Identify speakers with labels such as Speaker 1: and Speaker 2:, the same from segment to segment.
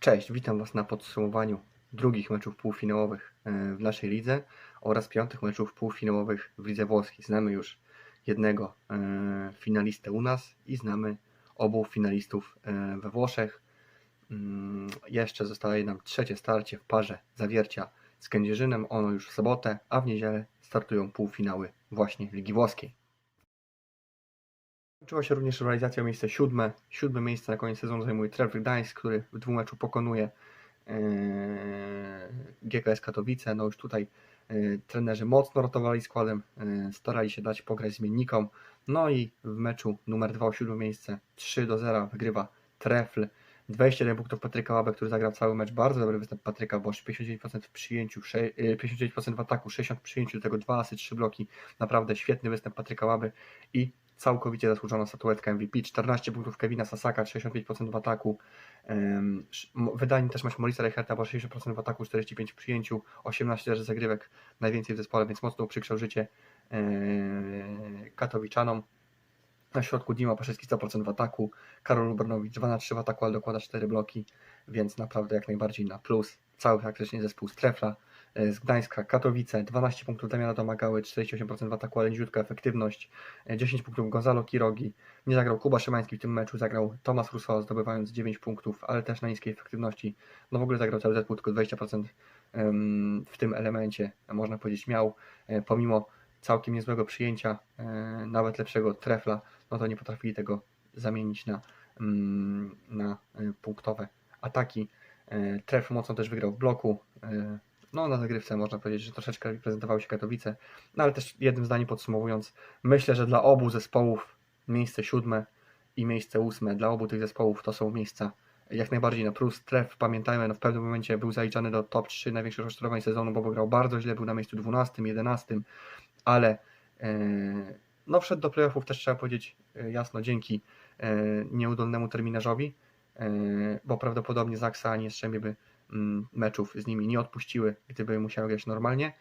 Speaker 1: Cześć, witam Was na podsumowaniu drugich meczów półfinałowych e, w naszej lidze oraz piątych meczów półfinałowych w lidze włoskiej. Znamy już jednego e, finalistę u nas i znamy obu finalistów e, we Włoszech. Mm, Jeszcze zostaje nam trzecie starcie w parze zawiercia z Kędzierzynem. Ono już w sobotę, a w niedzielę startują półfinały właśnie Ligi Włoskiej. Kończyła się również rywalizacja o miejsce siódme. Siódme miejsce na koniec sezonu zajmuje Trevor Gdańsk, który w dwóch meczu pokonuje e, GKS Katowice. No już tutaj e, trenerzy mocno rotowali składem, e, starali się dać pograć zmiennikom. No i w meczu numer 2 o siódme miejsce 3 do 0 wygrywa Trefl. 21 punktów Patryka Łabę, który zagrał cały mecz. Bardzo dobry występ Patryka Bosz. 59% w przyjęciu, sze- e, 59% w ataku, 60% w przyjęciu, do tego 2 asy, 3 bloki. Naprawdę świetny występ Patryka Łaby i całkowicie zasłużona statuetka MVP. 14 punktów Kevina Sasaka, 65% w ataku. Wydanie też masz Morisa bo 60% w ataku, 45% w przyjęciu, 18 też zagrywek, najwięcej w zespole, więc mocno uprzykrzał życie yy, Katowiczanom. Na środku Dima Paszewski 100% w ataku, Karol Lubernowicz 2 na 3 w ataku, ale dokłada 4 bloki, więc naprawdę jak najbardziej na plus. Cały praktycznie zespół z Trefla, e, z Gdańska, Katowice, 12 punktów Damiana Domagały, 48% w ataku, ale niziutka efektywność, e, 10 punktów Gonzalo Kirogi, nie zagrał Kuba Szymański w tym meczu, zagrał Tomasz Rousseau zdobywając 9 punktów, ale też na niskiej efektywności. No w ogóle zagrał cały zespół, tylko 20% em, w tym elemencie, można powiedzieć, miał, e, pomimo całkiem niezłego przyjęcia, e, nawet lepszego trefla, no to nie potrafili tego zamienić na, mm, na e, punktowe ataki. E, Tref mocno też wygrał w bloku. No, na zagrywce można powiedzieć, że troszeczkę reprezentowały się Katowice. No ale też jednym zdaniem podsumowując, myślę, że dla obu zespołów miejsce siódme i miejsce ósme, dla obu tych zespołów to są miejsca jak najbardziej na plus. Tref, pamiętajmy, no w pewnym momencie był zaliczany do top 3 największych rozczarowań sezonu, bo grał bardzo źle, był na miejscu 12, 11, ale e, no wszedł do playoffów też trzeba powiedzieć e, jasno dzięki e, nieudolnemu terminarzowi, e, bo prawdopodobnie Zaksa ani Jastrzębie by meczów z nimi nie odpuściły, gdyby musiały grać normalnie,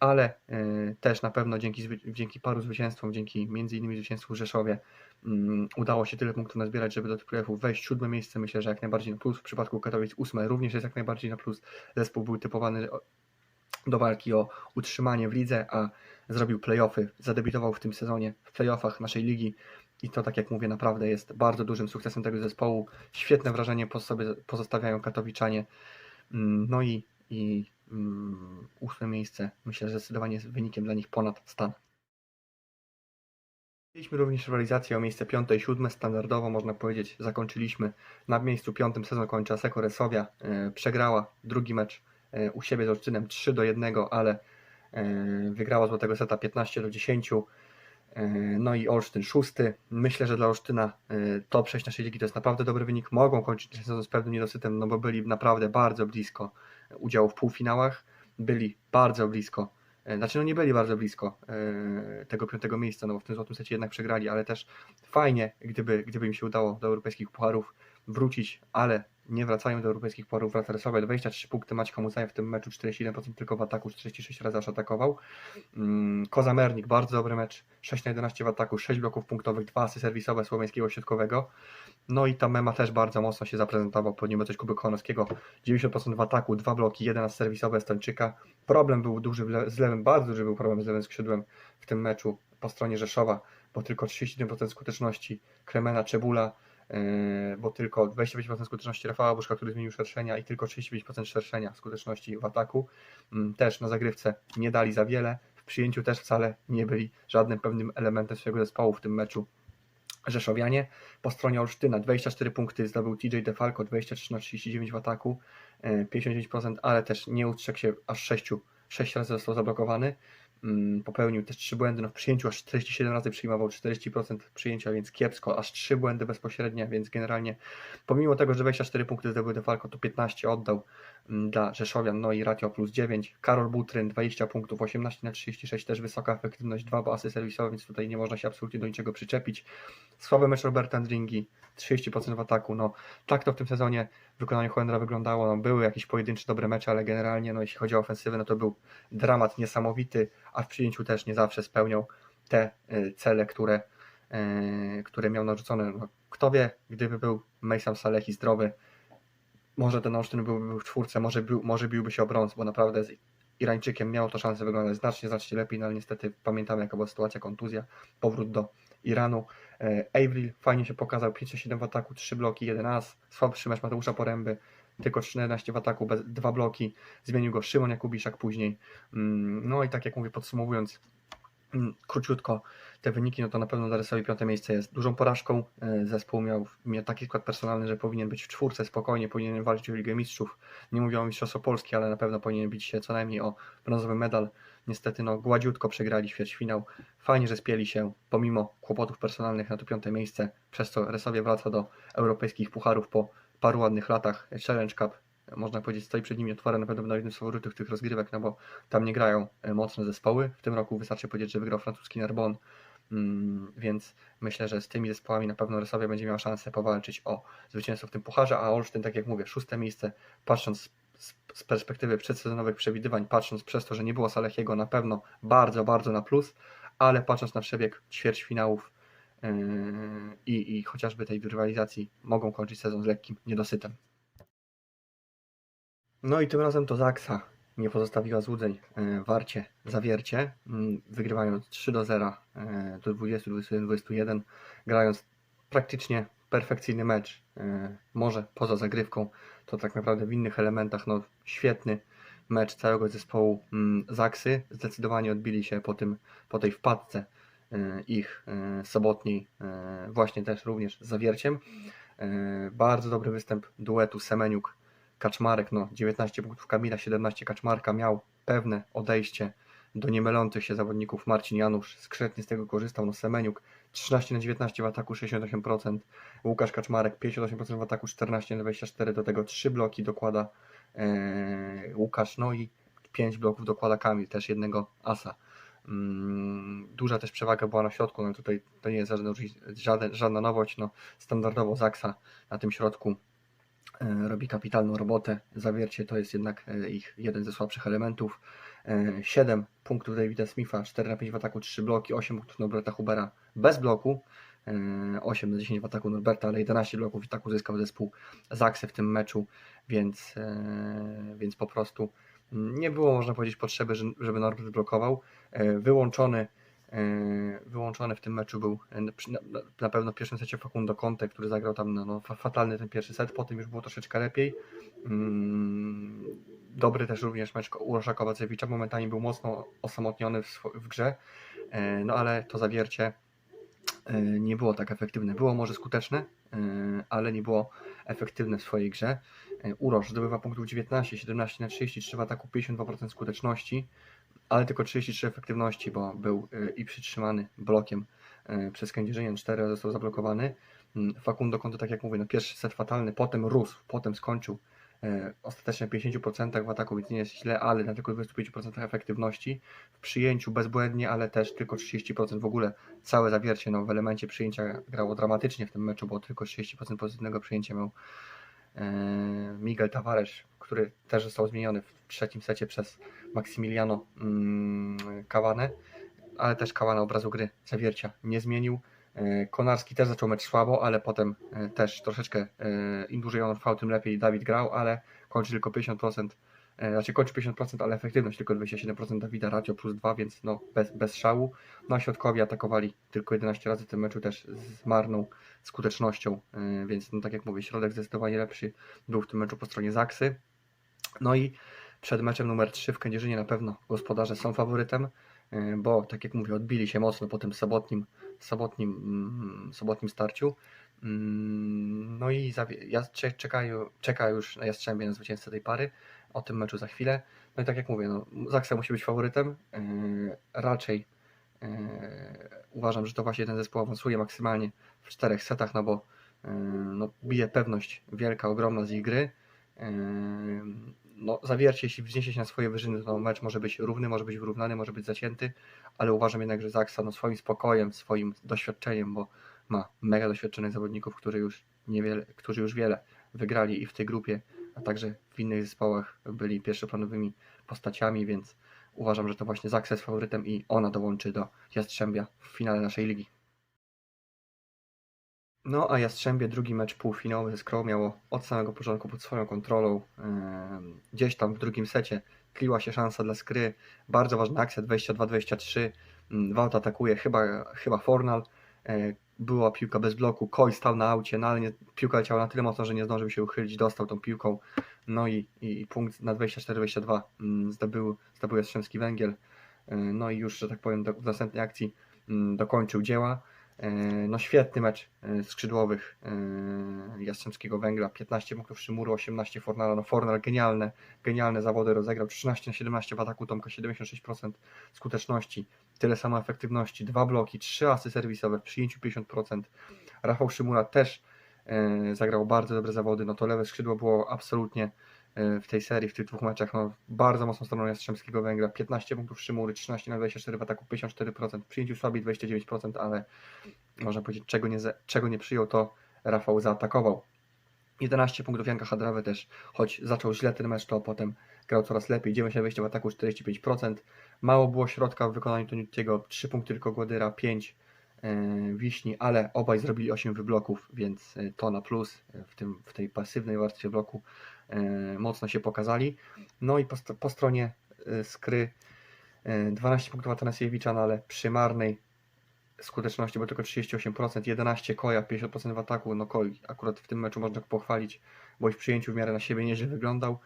Speaker 1: ale e, też na pewno dzięki, dzięki paru zwycięstwom, dzięki między innymi zwycięstwu Rzeszowie mm, udało się tyle punktów nazbierać, żeby do tych playoffów wejść. Siódme miejsce myślę, że jak najbardziej na plus. W przypadku Katowic ósme również jest jak najbardziej na plus. Zespół był typowany do walki o utrzymanie w lidze, a zrobił playoffy, zadebiutował w tym sezonie w playoffach naszej ligi i to tak jak mówię naprawdę jest bardzo dużym sukcesem tego zespołu. Świetne wrażenie po sobie pozostawiają Katowiczanie. Mm, No i, i mm, ósme miejsce myślę, że zdecydowanie jest wynikiem dla nich ponad stan. Mieliśmy również rywalizację o miejsce piąte i siódme. Standardowo można powiedzieć zakończyliśmy na miejscu piątym sezon kończy Aseko Resowia. E, Przegrała drugi mecz e, u siebie z Olsztynem 3 do 1, ale e, wygrała Złotego Seta 15 do 10. E, No i Olsztyn szósty. Myślę, że dla Olsztyna e, to przejść naszej ligi to jest naprawdę dobry wynik. Mogą kończyć sezon z pewnym niedosytem, no bo byli naprawdę bardzo blisko udziału w półfinałach. Byli bardzo blisko. e, Znaczy, no nie byli bardzo blisko tego piątego miejsca, no bo w tym złotym secie jednak przegrali, ale też fajnie, gdyby, gdyby im się udało do europejskich pucharów wrócić, ale nie wracają do europejskich pucharów. Wraca Resowia 23 punkty, Maćka Muzaja w tym meczu 41% tylko w ataku, 46 razy aż atakował. Mm, Koza Mernik, bardzo dobry mecz, 6 na 11 w ataku, 6 bloków punktowych, 2 asy serwisowe Słoweńskiego Środkowego. No i ta Mema też bardzo mocno się zaprezentował, pomimo coś Kuby Konowskiego, 90% w ataku, 2 bloki, 1 as serwisowe Stańczyka. Problem był duży z lewym, bardzo duży był problem z lewym skrzydłem w tym meczu po stronie Rzeszowa, bo tylko 31% skuteczności Kremena Czebula, bo tylko 25% skuteczności Rafała Buszka, który zmienił szerszenia i tylko 35% szerszenia skuteczności w ataku. Mm, Też na zagrywce nie dali za wiele, w przyjęciu też wcale nie byli żadnym pewnym elementem swojego zespołu w tym meczu. Rzeszowianie. Po stronie Olsztyna 24 punkty zdobył TJ DeFalco, 23 na 39 w ataku, e, 59%, ale też nie ustrzegł się aż 6, 6 razy został zablokowany. Mm, Popełnił też 3 błędy, no w przyjęciu aż 47 razy przyjmował 40% przyjęcia, więc kiepsko, aż 3 błędy bezpośrednie, więc generalnie pomimo tego, że 24 punkty zdobył DeFalco, to 15 oddał mm, dla Rzeszowian, no i ratio plus 9. Karol Butryn 20 punktów, 18 na 36, też wysoka efektywność, 2 basy serwisowe, więc tutaj nie można się absolutnie do niczego przyczepić. Słaby mecz Roberta Andringi, 30% w ataku. No, tak to w tym sezonie wykonaniu Hoendra wyglądało. No, były jakieś pojedyncze dobre mecze, ale generalnie, no, jeśli chodzi o ofensywę, no to był dramat niesamowity, a w przyjęciu też nie zawsze spełniał te y, cele, które, y, które miał narzucone. No, kto wie, gdyby był Mejsam Salehi zdrowy, może ten Olsztyn byłby był w czwórce, może, może biłby się o brąz, bo naprawdę z Irańczykiem miało to szansę wyglądać znacznie, znacznie lepiej, no ale niestety pamiętamy jaka była sytuacja, kontuzja, powrót do Iranu. E, Avril fajnie się pokazał, 5-7 w ataku, 3 bloki, 1 as, słabszy mecz Mateusza Poręby, tylko 14 w ataku, bez, dwa bloki, zmienił go Szymon Jakubiszak później. Mm, No i tak jak mówię, podsumowując, mm, króciutko te wyniki, no to na pewno dla Rysowi piąte miejsce jest dużą porażką. E, Zespół miał, miał taki skład personalny, że powinien być w czwórce spokojnie, powinien walczyć o Ligę Mistrzów. Nie mówię o Mistrzostwo Polski, ale na pewno powinien bić się co najmniej o brązowy medal. Niestety no gładziutko przegrali ćwierćfinał. Fajnie, że spieli się pomimo kłopotów personalnych na to piąte miejsce, przez co Rysowie wraca do europejskich pucharów po paru ładnych latach. Challenge Cup, można powiedzieć, stoi przed nimi otworem, na pewno jednym z faworytów tych rozgrywek, no bo tam nie grają e, mocne zespoły. W tym roku wystarczy powiedzieć, że wygrał francuski Narbonne, Mm, więc myślę, że z tymi zespołami na pewno Rysowia będzie miała szansę powalczyć o zwycięstwo w tym pucharze, a Olsztyn, tak jak mówię, szóste miejsce, patrząc z, perspektywy przedsezonowych przewidywań, patrząc przez to, że nie było Salechiego, na pewno bardzo, bardzo na plus, ale patrząc na przebieg ćwierćfinałów yy, i, i chociażby tej rywalizacji, mogą kończyć sezon z lekkim niedosytem. No i tym razem to Zaksa nie pozostawiła złudzeń e, Warcie Zawiercie, mm, wygrywając 3 do 0 e, do 20, 21, 21, grając praktycznie perfekcyjny mecz, e, może poza zagrywką, to tak naprawdę w innych elementach, no świetny mecz całego zespołu mm, Zaksy, zdecydowanie odbili się po, tym, po tej wpadce ich sobotniej, właśnie też również z Zawierciem. Bardzo dobry występ duetu Semeniuk Kaczmarek, no 19 punktów Kamila, 17 Kaczmarka, miał pewne odejście do niemylących się zawodników. Marcin Janusz, skrzętnie z tego korzystał, no Semeniuk 13 na 19 w ataku, 68%, Łukasz Kaczmarek 58% w ataku, 14 na 24, do tego 3 bloki dokłada e, Łukasz, no i 5 bloków dokłada Kamil, też jednego asa. Mm, duża też przewaga była na środku, no tutaj to nie jest żaden, żaden, żadna nowość, no standardowo Zaksa na tym środku E, robi kapitalną robotę. Zawiercie to jest jednak e, ich jeden ze słabszych elementów. 7 e, punktów Davida Smitha, 4 na 5 w ataku, 3 bloki, 8 punktów Norberta Hubera bez bloku, 8 na 10 w ataku Norberta, ale 11 bloków w ataku zyskał zespół Zaksy w tym meczu, więc, więc po prostu nie było można powiedzieć potrzeby, żeby Norbert blokował. Wyłączony E, wyłączony w tym meczu był e, na pewno w pierwszym secie Facundo Conte, który zagrał tam no, no fatalny ten pierwszy set, potem już było troszeczkę lepiej. Mm, dobry też również mecz Urosza Kowacewicza, momentami był mocno osamotniony w, w grze, e, no ale to zawiercie nie było tak efektywne. Było może skuteczne, ale nie było efektywne w swojej grze. Urosz zdobywa punktów 19, 17 na 33 w ataku, 52% skuteczności ale tylko 33 efektywności, bo był y, i przytrzymany blokiem y, przez Kędzierzynien, 4 razy został zablokowany. Mm, Facundo Conte, tak jak mówię, no pierwszy set fatalny, potem rósł, potem skończył y, ostatecznie na 50% w ataku, więc nie jest źle, ale na tylko 25% efektywności. W przyjęciu bezbłędnie, ale też tylko 30% w ogóle. Całe zawiercie no, w elemencie przyjęcia grało dramatycznie w tym meczu, bo tylko 30% pozytywnego przyjęcia miał Miguel Tavares, który też został zmieniony w trzecim secie przez Maximiliano Kawane, mm, ale też Kawana obrazu gry Zawiercia nie zmienił. E, Konarski też zaczął mecz słabo, ale potem e, też troszeczkę e, im dłużej on trwał, tym lepiej Dawid grał, ale kończy tylko 50%, znaczy kończy 50%, ale efektywność tylko 27% Dawida, ratio plus 2, więc no bez, bez szału. No środkowi atakowali tylko 11 razy w tym meczu też z marną skutecznością, więc no tak jak mówię, środek zdecydowanie lepszy był w tym meczu po stronie Zaksy. No i przed meczem numer 3 w Kędzierzynie na pewno gospodarze są faworytem, y, bo tak jak mówię, odbili się mocno po tym sobotnim, sobotnim, mm, sobotnim starciu. Mm, no i ja czekają, czeka już na Jastrzębie na zwycięzcę tej pary. O tym meczu za chwilę. No i tak jak mówię, no, Zaksa musi być faworytem. Y, raczej y, uważam, że to właśnie ten zespół awansuje maksymalnie w czterech setach, no bo no, bije pewność wielka, ogromna z ich gry no, zawiercie, jeśli wzniesie się na swoje wyżyny, to mecz może być równy, może być wyrównany, może być zacięty, ale uważam jednak, że Zaksa no, swoim spokojem, swoim doświadczeniem, bo ma mega doświadczonych zawodników, którzy już, niewiele, którzy już wiele wygrali i w tej grupie, a także w innych zespołach byli pierwszoplanowymi postaciami, więc uważam, że to właśnie Zaksa jest faworytem i ona dołączy do Jastrzębia w finale naszej ligi. No a Jastrzębie drugi mecz półfinałowy ze Skrą miało od samego początku pod swoją kontrolą. Gdzieś tam w drugim secie kliła się szansa dla Skry. Bardzo ważna akcja 22-23. Mm, Walt atakuje chyba, chyba Fornal. E, Była piłka bez bloku. Koi stał na aucie, no ale nie, piłka leciała na tyle mocno, że nie zdążył się uchylić. Dostał tą piłką. No i, i, i punkt na 24-22 mm, zdobył, zdobył Jastrzębski Węgiel. E, No i już, że tak powiem, do, w następnej akcji mm, dokończył dzieła. E, No świetny mecz e, skrzydłowych e, Jastrzębskiego Węgla, 15 punktów Szymuru, 18 Fornala, no Fornal genialne, genialne zawody rozegrał, 13 na 17 w ataku, Tomka 76% skuteczności, tyle samo efektywności, dwa bloki, trzy asy serwisowe w przyjęciu 50%, Rafał Szymura też zagrał bardzo dobre zawody, no to lewe skrzydło było absolutnie w tej serii, w tych dwóch meczach, no bardzo mocną stroną Jastrzębskiego Węgla, 15 punktów Szymury, 13 na 24 w ataku, 54%, w przyjęciu słabiej 29%, ale można powiedzieć, czego nie, czego nie przyjął, to Rafał zaatakował. 11 punktów Janka Hadrawy też, choć zaczął źle ten mecz, to potem grał coraz lepiej. 9 na 20 w ataku, 45%. Mało było środka w wykonaniu Tonitiego, 3 punkty tylko Głodyra, 5 e, Wiśni, ale obaj zrobili 8 wybloków, więc e, to na plus w, tym, w tej pasywnej warstwie bloku mocno się pokazali. No i po, po stronie e, Skry e, 12 punktów Atanasiewicza, no ale przy marnej skuteczności, bo tylko 38%, 11 koja, 50% w ataku, no Koi akurat w tym meczu można go pochwalić, bo i w przyjęciu w miarę na siebie nieźle wyglądał.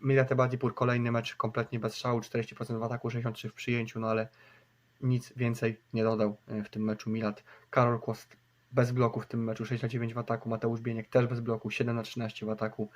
Speaker 1: Milia Badipur kolejny mecz kompletnie bez szału, 40% w ataku, 63% w przyjęciu, no ale nic więcej nie dodał e, w tym meczu Milat. Karol Kłost bez bloku w tym meczu, 6 na 9 w ataku, Mateusz Bieniek też bez bloku, 7 na 13 w ataku,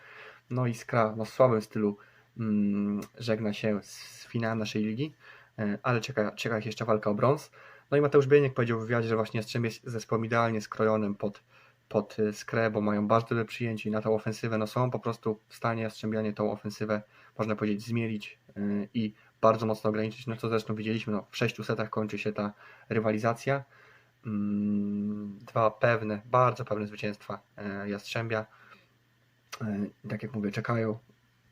Speaker 1: no i Skra no w słabym stylu mm, żegna się z finałem naszej ligi, e, ale czeka, czeka ich jeszcze walka o brąz. No i Mateusz Bieniek powiedział w wywiadzie, że właśnie Jastrzębie jest zespołem idealnie skrojonym pod, pod y, skrę, bo mają bardzo dobre przyjęcie na tą ofensywę no są po prostu w stanie Jastrzębianie tą ofensywę, można powiedzieć, zmielić y, i bardzo mocno ograniczyć, no co zresztą widzieliśmy, no w sześciu setach kończy się ta rywalizacja. Mm, Dwa pewne, bardzo pewne zwycięstwa y, Jastrzębia. Y, Tak jak mówię, czekają,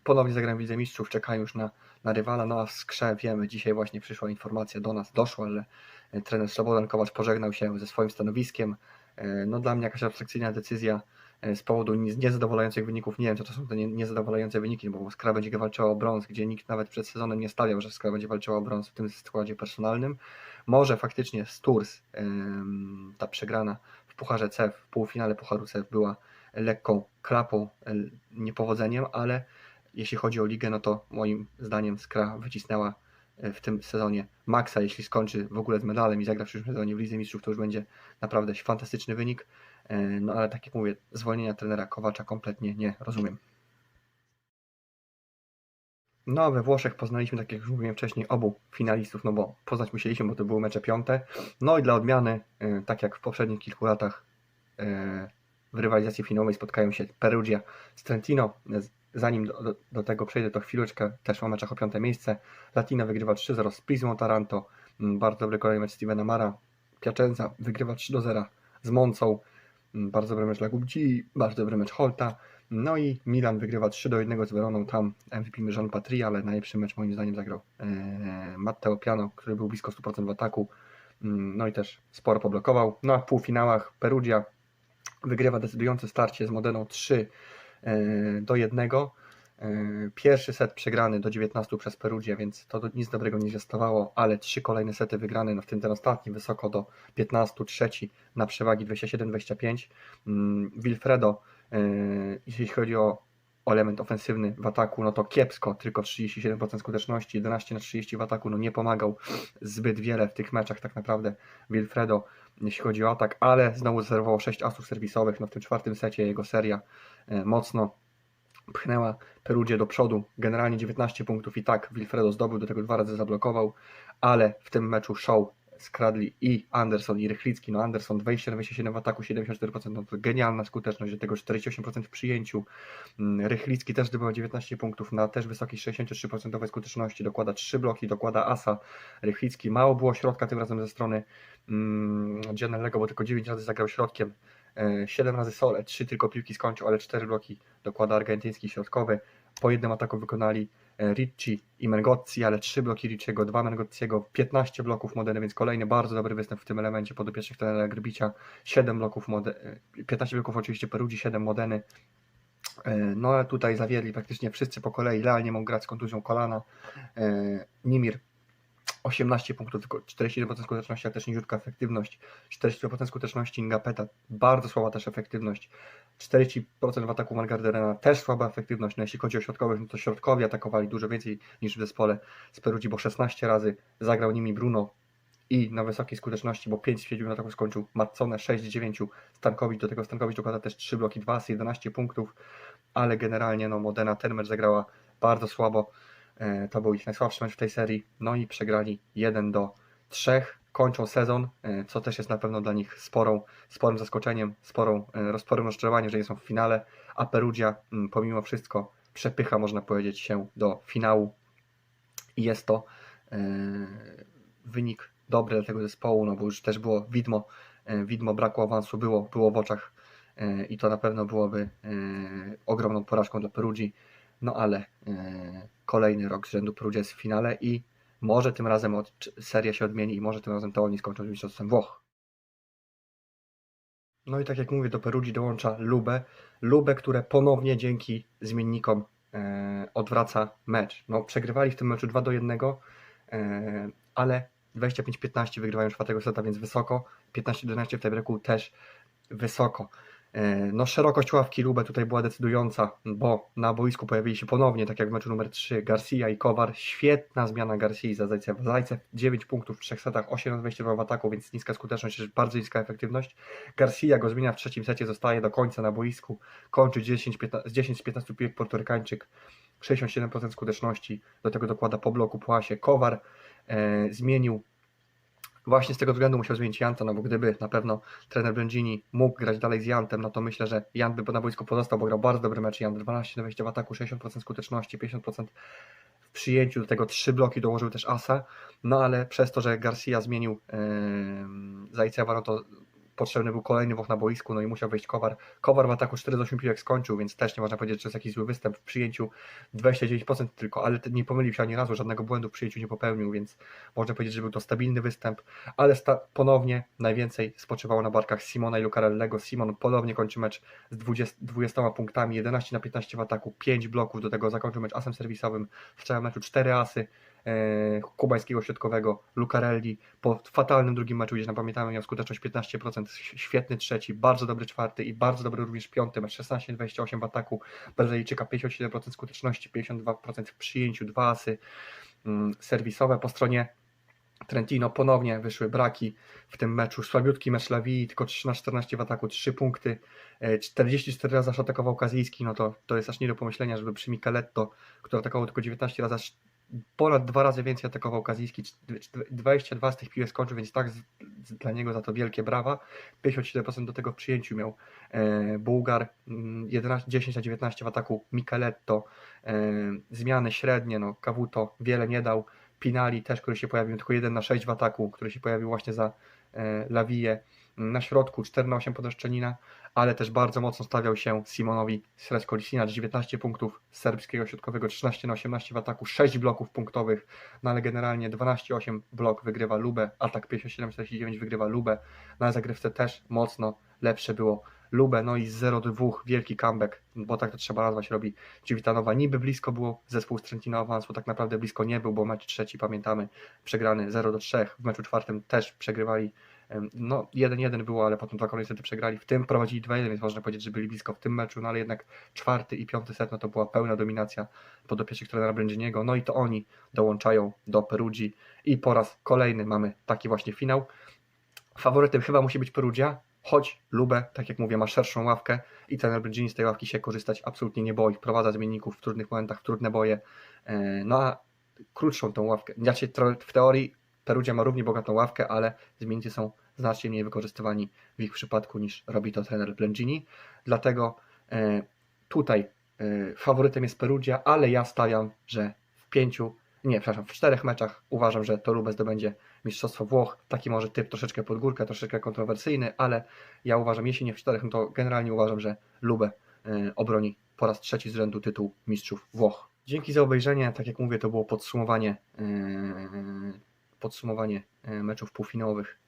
Speaker 1: ponownie zagrają w Lidze Mistrzów, czekają już na, na rywala, no a w skrze wiemy, dzisiaj właśnie przyszła informacja do nas, doszła, że e, trener Slobodan Kowacz pożegnał się ze swoim stanowiskiem. E, No dla mnie jakaś abstrakcyjna decyzja e, z powodu niez- niezadowalających wyników. Nie wiem, co to są te nie- niezadowalające wyniki, bo Skra będzie walczyła o brąz, gdzie nikt nawet przed sezonem nie stawiał, że Skra będzie walczyła o brąz w tym składzie personalnym. Może faktycznie Sturs, em, ta przegrana w Pucharze CEF, w półfinale Pucharu CEF była lekką klapą, niepowodzeniem, ale jeśli chodzi o ligę, no to moim zdaniem Skra wycisnęła e, w tym sezonie maksa, jeśli skończy w ogóle z medalem i zagra w przyszłym sezonie w Lidze Mistrzów, to już będzie naprawdę fantastyczny wynik. E, No ale tak jak mówię, zwolnienia trenera Kowacza kompletnie nie rozumiem. No we Włoszech poznaliśmy, tak jak już mówiłem wcześniej, obu finalistów, no bo poznać musieliśmy, bo to były mecze piąte. No i dla odmiany, e, tak jak w poprzednich kilku latach, e, w rywalizacji finałowej spotkają się Perugia z Trentino. Zanim do, do, do tego przejdę, to chwileczkę też o meczach o piąte miejsce. Latina wygrywa 3-0 z Prismą Taranto. Mm, Bardzo dobry kolejny mecz Stevena Mara. Piacenza wygrywa 3-0 z Moncą. Mm, Bardzo dobry mecz Lagubci, bardzo dobry mecz Holta. No i Milan wygrywa 3-1 z Veroną. Tam MVP Jean Patry, ale najlepszy mecz moim zdaniem zagrał e, Matteo Piano, który był blisko 100% w ataku. Mm, No i też sporo poblokował. No a w półfinałach Perugia wygrywa decydujące starcie z Modeną 3 e, do 1. E, Pierwszy set przegrany do 19 przez Perugię, więc to do- nic dobrego nie zwiastowało, ale trzy kolejne sety wygrane, no w tym ten ostatni wysoko do 15, trzeci na przewagi 27-25. Mm, Wilfredo, jeśli chodzi o, element ofensywny w ataku, no to kiepsko, tylko 37% skuteczności, 11 na 30 w ataku, no nie pomagał zbyt wiele w tych meczach tak naprawdę Wilfredo, jeśli chodzi o atak, ale znowu zerwował 6 asów serwisowych, no w tym czwartym secie jego seria e, mocno pchnęła Perugię do przodu, generalnie 19 punktów i tak Wilfredo zdobył, do tego dwa razy zablokował, ale w tym meczu show skradli i Anderson i Rychlicki, no Anderson 27 w ataku, 74%, no to genialna skuteczność, do tego 48% w przyjęciu, Mm, Rychlicki też zdobywa 19 punktów na też wysokiej 63% skuteczności, dokłada 3 bloki, dokłada asa, Rychlicki, mało było środka tym razem ze strony mm, bo tylko 9 razy zagrał środkiem, 7 razy Sole, 3 tylko piłki skończył, ale 4 bloki dokłada argentyński środkowy. Po jednym ataku wykonali e, Ricci i Mengozzi, ale 3 bloki Ricciego, 2 Mengozziego, 15 bloków Modeny, więc kolejny bardzo dobry występ w tym elemencie podopiecznych trenera Grbicia. 7 bloków Mode, e, 15 bloków oczywiście Perudzi, 7 Modeny. E, No a tutaj zawiedli praktycznie wszyscy po kolei. Realnie mógł grać z kontuzją kolana. E, Nimir 18 punktów, tylko 41% skuteczności, ale też niziutka efektywność. 40% skuteczności Ngapeta, bardzo słaba też efektywność. 40% w ataku Margarderena, też słaba efektywność. No jeśli chodzi o środkowych, no to środkowi atakowali dużo więcej niż w zespole z Perudzi, bo 16 razy zagrał nimi Bruno i na wysokiej skuteczności, bo 5 z 7 ataków skończył Marcone, 6 z 9 Stankowicz, do tego Stankowicz dokłada też 3 bloki, 2 z 11 punktów, ale generalnie no Modena ten mecz zagrała bardzo słabo. E, To był ich najsłabszy mecz w tej serii. No i przegrali 1 do 3. Kończą sezon, e, co też jest na pewno dla nich sporą, sporym zaskoczeniem, sporą, e, sporym rozczarowaniem, że nie są w finale, a Perugia mm, pomimo wszystko przepycha, można powiedzieć, się do finału i jest to e, wynik dobry dla tego zespołu, no bo już też było widmo, e, widmo braku awansu było, było w oczach e, i to na pewno byłoby e, ogromną porażką dla Perugii. No ale e, kolejny rok z rzędu Perugia jest w finale i może tym razem od, seria się odmieni i może tym razem to oni skończą z mistrzostwem Włoch. No i tak jak mówię, do Perugii dołącza Lubę. Lubę, które ponownie dzięki zmiennikom e, odwraca mecz. No, przegrywali w tym meczu 2 do 1, e, ale 25-15 wygrywają czwartego seta, więc wysoko. 15-11 w tiebreaku też wysoko. E, No szerokość ławki Lubę tutaj była decydująca, bo na boisku pojawili się ponownie, tak jak w meczu numer 3, Garcia i Kowar. Świetna zmiana Garcia za Zajcewa. Zajcew 9 punktów w trzech setach, 8 na 22 w ataku, więc niska skuteczność, bardzo niska efektywność. Garcia go zmienia w trzecim secie, zostaje do końca na boisku, kończy 10, 15, 10 z 15 piłek Portorykańczyk, 67% skuteczności, do tego dokłada po bloku Płasie. Kowar e, zmienił Właśnie z tego względu musiał zmienić Janta, no bo gdyby na pewno trener Blędzini mógł grać dalej z Jantem, no to myślę, że Jant by na boisku pozostał, bo grał bardzo dobry mecz. Jant 12 na wejście w ataku, 60% skuteczności, 50% w przyjęciu, do tego trzy bloki dołożył też Asa, no ale przez to, że Garcia zmienił yy, Zajcewa, no to potrzebny był kolejny Włoch na boisku, no i musiał wejść Kowar. Kowar w ataku 4 z 8 piłek skończył, więc też nie można powiedzieć, że jest jakiś zły występ. W przyjęciu 29% tylko, ale nie pomylił się ani razu, żadnego błędu w przyjęciu nie popełnił, więc można powiedzieć, że był to stabilny występ, ale sta- ponownie najwięcej spoczywało na barkach Simona i Lucarellego. Simon ponownie kończy mecz z 20, 20 punktami, 11 na 15 w ataku, 5 bloków, do tego zakończył mecz asem serwisowym, w całym meczu 4 asy, kubańskiego środkowego, Lucarelli po fatalnym drugim meczu, gdzie pamiętamy miał skuteczność 15%, świetny trzeci, bardzo dobry czwarty i bardzo dobry również piąty mecz, 16-28 w ataku, Brazylijczyka 57% skuteczności, 52% w przyjęciu, dwa asy mm, serwisowe po stronie Trentino ponownie wyszły braki w tym meczu. Słabiutki mecz Lawii, tylko 3 na 14 w ataku, 3 punkty. E, 44 razy aż atakował Kazyjski, no to, to jest aż nie do pomyślenia, żeby przy Micheletto, który atakował tylko 19 razy, ponad dwa razy więcej atakował Kazyjski. 22 z tych piłek skończył, więc tak dla niego za to wielkie brawa. 57% do tego w przyjęciu miał e, Bułgar, mm, 11, 10 na 19 w ataku Micheletto. E, zmiany średnie, no Kawuto wiele nie dał. Pinali też, który się pojawił, tylko 1 na 6 w ataku, który się pojawił właśnie za e, Lawiję. Na środku 4 na 8 podeszczenina, ale też bardzo mocno stawiał się Simonowi Sreskolicina, 19 punktów serbskiego środkowego, 13 na 18 w ataku, 6 bloków punktowych, no ale generalnie 12-8 blok wygrywa Lubę, atak 57-49 wygrywa Lubę, na zagrywce też mocno lepsze było Lubę, no i z 0-2 wielki comeback, bo tak to trzeba nazwać, robi Civitanowa. Niby blisko było zespół z Trentino awansu, tak naprawdę blisko nie był, bo mecz trzeci pamiętamy, przegrany 0-3, w meczu czwartym też przegrywali no 1-1 było, ale potem dwa kolejne sety przegrali, w tym prowadzili 2-1, więc można powiedzieć, że byli blisko w tym meczu, no ale jednak czwarty i piąty set, no to była pełna dominacja podopiecznych trenera Blędziniego, no i to oni dołączają do Perugii i po raz kolejny mamy taki właśnie finał. Faworytem chyba musi być Perugia, choć Lubę, tak jak mówię, ma szerszą ławkę i trener Blędzini z tej ławki się korzystać absolutnie nie boi, wprowadza zmienników w trudnych momentach, w trudne boje, E, no a krótszą tą ławkę, znaczy w teorii Perugia ma równie bogatą ławkę, ale zmiennicy są znacznie mniej wykorzystywani w ich przypadku niż robi to trener Blędzini, dlatego e, tutaj e, faworytem jest Perugia, ale ja stawiam, że w pięciu nie, przepraszam, w czterech meczach uważam, że to Lubę zdobędzie Mistrzostwo Włoch. Taki może typ troszeczkę pod górkę, troszeczkę kontrowersyjny, ale ja uważam, jeśli nie w czterech, no to generalnie uważam, że Lubę e, obroni po raz trzeci z rzędu tytuł Mistrzów Włoch. Dzięki za obejrzenie. Tak jak mówię, to było podsumowanie, e, podsumowanie e, meczów półfinałowych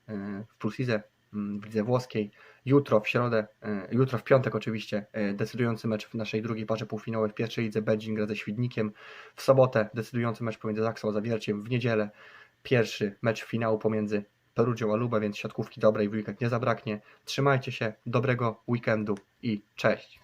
Speaker 1: w Pulsize w lidze włoskiej. Jutro w środę, e, jutro w piątek oczywiście, e, decydujący mecz w naszej drugiej parze półfinałowej w pierwszej lidze Będzin gra ze Świdnikiem. W sobotę decydujący mecz pomiędzy Zaksą a Zawierciem. W niedzielę pierwszy mecz finału pomiędzy Perugią a Lubę, więc siatkówki dobrej w weekend nie zabraknie. Trzymajcie się, dobrego weekendu i cześć!